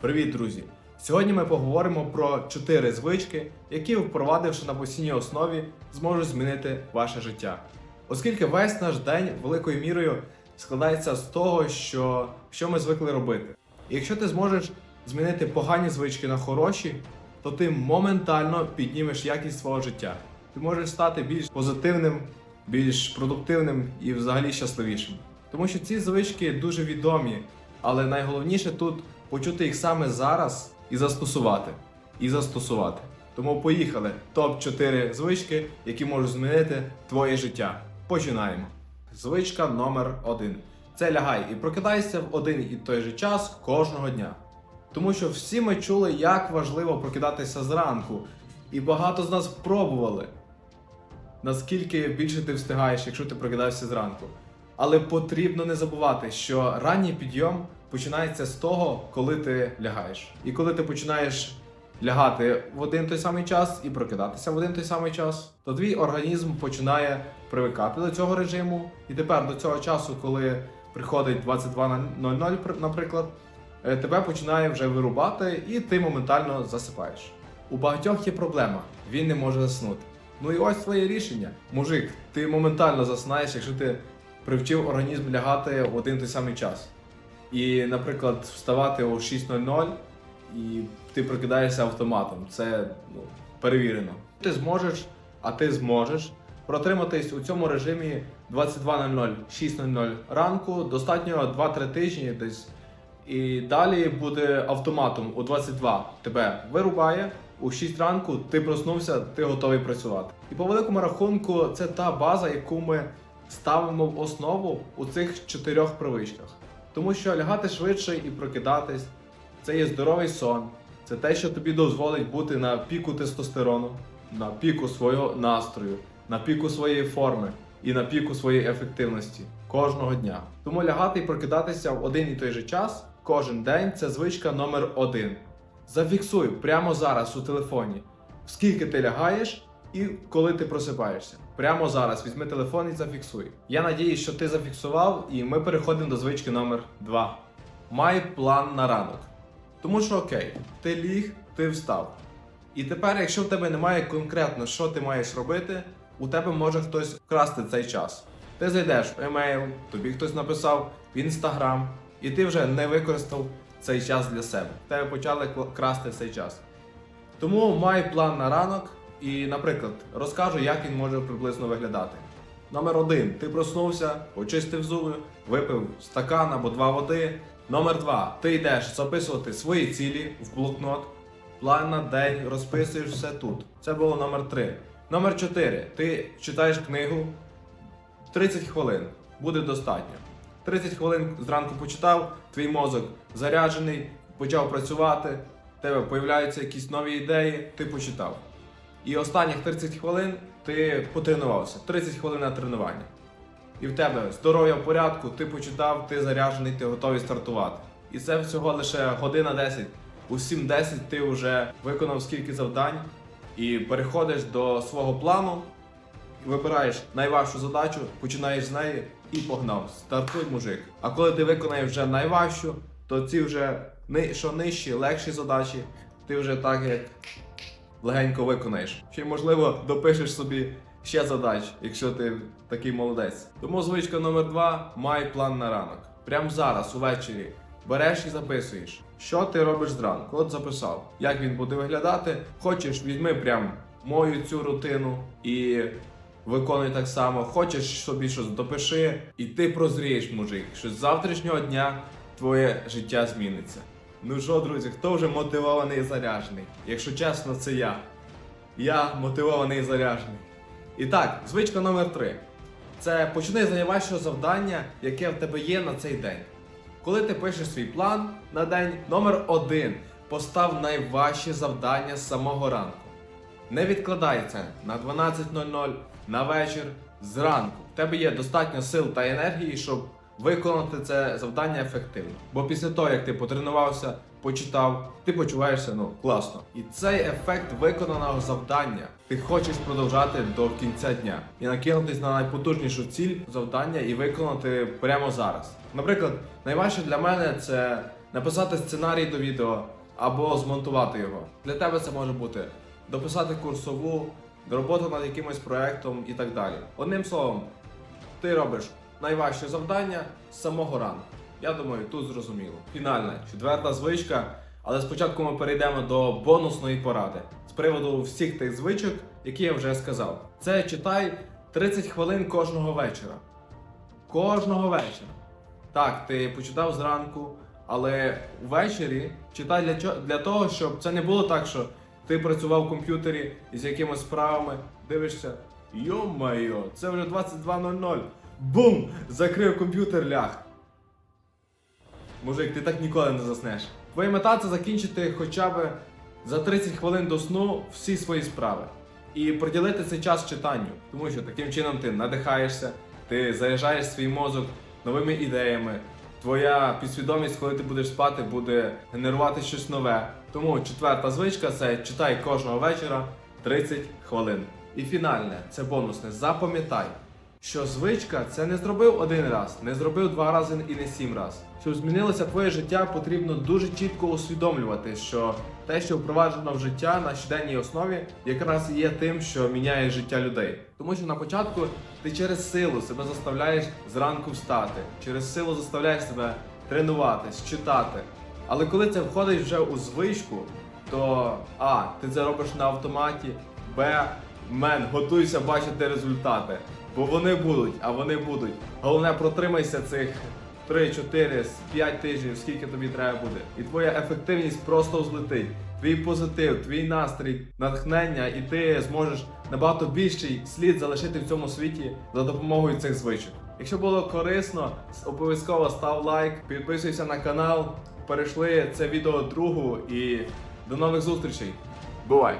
Привіт, друзі! Сьогодні ми поговоримо про 4 звички, які, впровадивши на постійній основі, зможуть змінити ваше життя. Оскільки весь наш день великою мірою складається з того, що, що ми звикли робити. І якщо ти зможеш змінити погані звички на хороші, то ти моментально піднімеш якість свого життя. Ти можеш стати більш позитивним, більш продуктивним і взагалі щасливішим. Тому що ці звички дуже відомі, але найголовніше тут почути їх саме зараз і застосувати. І застосувати. Тому поїхали. Топ-4 звички, які можуть змінити твоє життя. Починаємо. Звичка номер 1 Це лягай і прокидайся в один і той же час кожного дня. Тому що всі ми чули, як важливо прокидатися зранку, і багато з нас пробували наскільки більше ти встигаєш, якщо ти прокидаєшся зранку. Але потрібно не забувати, що ранній підйом починається з того, коли ти лягаєш. І коли ти починаєш лягати в один той самий час і прокидатися в один той самий час, то твій організм починає привикати до цього режиму. І тепер до цього часу, коли приходить 22.00, при- наприклад, е, тебе починає вже вирубати, і ти моментально засипаєш. У багатьох є проблема, він не може заснути. Ну і ось твоє рішення. Мужик, ти моментально засинаєш, якщо ти привчив організм лягати в один той самий час. І, наприклад, вставати о 6.00 і ти прокидаєшся автоматом. Це ну, перевірено. Ти зможеш, а ти зможеш протриматись у цьому режимі 22.00, 6.00 ранку, достатньо 2-3 тижні десь. І далі буде автоматом у 22 тебе вирубає, у 6 ранку ти проснувся, ти готовий працювати. І по великому рахунку, це та база, яку ми ставимо в основу у цих чотирьох привичках. Тому що лягати швидше і прокидатись це є здоровий сон, це те, що тобі дозволить бути на піку тестостерону, на піку свого настрою, на піку своєї форми і на піку своєї ефективності кожного дня. Тому лягати і прокидатися в один і той же час кожен день це звичка номер один. Зафіксуй прямо зараз у телефоні, скільки ти лягаєш і коли ти просипаєшся. Прямо зараз візьми телефон і зафіксуй. Я надіюсь, що ти зафіксував, і ми переходимо до звички номер 2. Май план на ранок. Тому що окей, ти ліг, ти встав. І тепер, якщо в тебе немає конкретно, що ти маєш робити, у тебе може хтось вкрасти цей час. Ти зайдеш в емейл, тобі хтось написав в інстаграм, і ти вже не використав цей час для себе. Тебе почали красти цей час. Тому май план на ранок і, наприклад, розкажу, як він може приблизно виглядати. Номер один. Ти проснувся, очистив зуби, випив стакан або два води. Номер два. Ти йдеш записувати свої цілі в блокнот. План на день, розписуєш все тут. Це було номер три. Номер чотири. Ти читаєш книгу 30 хвилин. Буде достатньо. 30 хвилин зранку почитав, твій мозок заряджений, почав працювати, в тебе появляються якісь нові ідеї, ти почитав. І останніх 30 хвилин ти потренувався. 30 хвилин на тренування. І в тебе здоров'я в порядку, ти почитав, ти заряджений, ти готовий стартувати. І це всього лише година 10. У 7-10 ти вже виконав скільки завдань і переходиш до свого плану, вибираєш найважчу задачу, починаєш з неї і погнав. Стартуй, мужик. А коли ти виконаєш вже найважчу, то ці вже що нижчі, легші задачі, ти вже так як легенько виконаєш. Ще можливо допишеш собі ще задач, якщо ти такий молодець. Тому звичка номер два май план на ранок. Прямо зараз, увечері, береш і записуєш. Що ти робиш зранку? От записав. Як він буде виглядати? Хочеш, візьми прям мою цю рутину і виконуй так само. Хочеш собі щось допиши, і ти прозрієш, мужик, що з завтрашнього дня твоє життя зміниться. Ну що, друзі, хто вже мотивований і заряджений? Якщо чесно, це я. Я мотивований і заряджений. І так, звичка номер 3 Це почни з найважчого завдання, яке в тебе є на цей день. Коли ти пишеш свій план на день, номер 1 постав найважчі завдання з самого ранку. Не відкладай це на 12.00, на вечір, зранку. В тебе є достатньо сил та енергії, щоб виконати це завдання ефективно. Бо після того, як ти потренувався, почитав, ти почуваєшся ну класно. І цей ефект виконаного завдання ти хочеш продовжати до кінця дня і накинутись на найпотужнішу ціль завдання і виконати прямо зараз. Наприклад, найважче для мене це написати сценарій до відео або змонтувати його. Для тебе це може бути дописати курсову, робота над якимось проектом і так далі. Одним словом, ти робиш найважче завдання з самого ранку. Я думаю, тут зрозуміло. Фінальна, четверта звичка. Але спочатку ми перейдемо до бонусної поради з приводу всіх тих звичок, які я вже сказав. Це читай 30 хвилин кожного вечора. Кожного вечора. Так, ти почитав зранку, але ввечері читай для, для того, щоб це не було так, що ти працював в комп'ютері із якимись справами, дивишся. Йо-майо, це вже 22.00. Бум! Закрив комп'ютер ляг. Мужик, ти так ніколи не заснеш. Твоя мета це закінчити хоча б за 30 хвилин до сну всі свої справи. І приділити цей час читанню, тому що таким чином ти надихаєшся, ти заряджаєш свій мозок новими ідеями. Твоя підсвідомість, коли ти будеш спати, буде генерувати щось нове. Тому четверта звичка це читай кожного вечора 30 хвилин. І фінальне це бонусне. Запам'ятай, що звичка це не зробив один раз, не зробив два рази і не сім раз. Щоб змінилося твоє життя, потрібно дуже чітко усвідомлювати, що те, що впроваджено в життя на щоденній основі, якраз є тим, що міняє життя людей. Тому що на початку ти через силу себе заставляєш зранку встати, через силу заставляєш себе тренуватись, читати. Але коли це входить вже у звичку, то А, ти це робиш на автоматі, Б, мен, готуйся бачити результати. Бо вони будуть, а вони будуть. Головне, протримайся цих 3, 4, 5 тижнів, скільки тобі треба буде. І твоя ефективність просто взлетить. Твій позитив, твій настрій, натхнення, і ти зможеш набагато більший слід залишити в цьому світі за допомогою цих звичок. Якщо було корисно, обов'язково став лайк, підписуйся на канал, перейшли це відео другу і до нових зустрічей. Бувай!